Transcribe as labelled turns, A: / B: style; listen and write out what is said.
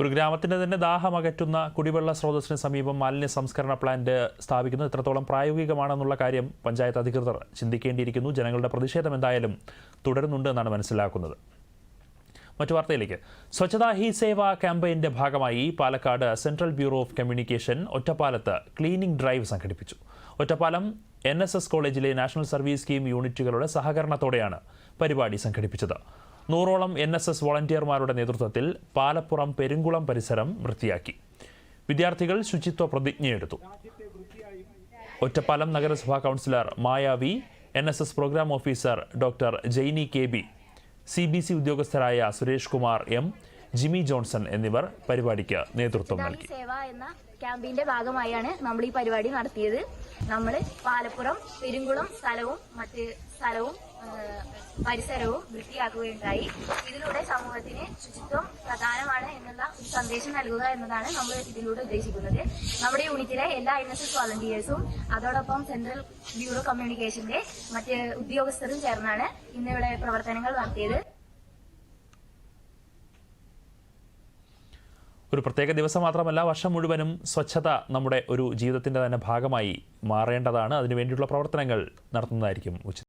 A: ഒരു ഗ്രാമത്തിന്റെ തന്നെ ദാഹം അകറ്റുന്ന കുടിവെള്ള സ്രോതസ്സിന് സമീപം മാലിന്യ സംസ്കരണ പ്ലാന്റ് സ്ഥാപിക്കുന്നത് എത്രത്തോളം പ്രായോഗികമാണെന്നുള്ള കാര്യം പഞ്ചായത്ത് അധികൃതർ ചിന്തിക്കേണ്ടിയിരിക്കുന്നു. ജനങ്ങളുടെ പ്രതിഷേധം എന്തായാലും തുടരുന്നുണ്ട് എന്നാണ് മനസ്സിലാക്കുന്നത്. മറ്റു വാർത്തയിലേക്ക്. സ്വച്ഛതാ ഹി സേവ ക്യാമ്പയിന്റെ ഭാഗമായി Palakkad central bureau of communication ഒറ്റപ്പാലത്ത് ക്ലീനിംഗ് ഡ്രൈവ് സംഘടിപ്പിച്ചു. ഒറ്റപ്പാലം എൻ കോളേജിലെ നാഷണൽ സർവീസ് സ്കീം യൂണിറ്റുകളുടെ സഹകരണത്തോടെയാണ് പരിപാടി സംഘടിപ്പിച്ചത്. നൂറോളം എൻ എസ് എസ് വോളണ്ടിയർമാരുടെ നേതൃത്വത്തിൽ പാലപ്പുറം പെരുങ്കുളം പരിസരം വൃത്തിയാക്കി. വിദ്യാർത്ഥികൾ ശുചിത്വ പ്രതിജ്ഞയെടുത്തു. ഒറ്റപ്പാലം നഗരസഭാ കൗൺസിലർ മായാവി N S S program officer doctor Jainy K B C B C ഉദ്യോഗസ്ഥരായ Suresh Kumar M Jimmy Johnson എന്നിവർ പരിപാടിക്ക് നേതൃത്വം നൽകി.
B: സേവ എന്ന ക്യാമ്പയിന്റെ ഭാഗമായാണ് നമ്മൾ ഈ പരിപാടി നടത്തിയത്. നമ്മൾ പാലപ്പുറം പെരുങ്കുളം സ്ഥലവും മറ്റ് സ്ഥലവും പരിസരവും വൃത്തിയാക്കുകയുണ്ടായി. ഇതിലൂടെ സമൂഹത്തിന് ശുചിത്വം പ്രധാനമാണ് എന്നുള്ള ഒരു സന്ദേശം നൽകുക എന്നതാണ് നമ്മൾ ഇതിലൂടെ ഉദ്ദേശിക്കുന്നത്. നമ്മുടെ യൂണിറ്റിലെ എല്ലാ എൻ എസ് എസ് വോളണ്ടിയേഴ്സും അതോടൊപ്പം സെൻട്രൽ ബ്യൂറോ കമ്മ്യൂണിക്കേഷന്റെ മറ്റ് ഉദ്യോഗസ്ഥരും ചേർന്നാണ് ഇന്നിവിടെ പ്രവർത്തനങ്ങൾ നടത്തിയത്.
A: ഒരു പ്രത്യേക ദിവസം മാത്രമല്ല വർഷം മുഴുവനും സ്വച്ഛത നമ്മുടെ ഒരു ജീവിതത്തിന്റെ തന്നെ ഭാഗമായി മാറേണ്ടതാണ്. അതിനുവേണ്ടിയുള്ള പ്രവർത്തനങ്ങൾ നടത്തുന്നതായിരിക്കും ഉചിതം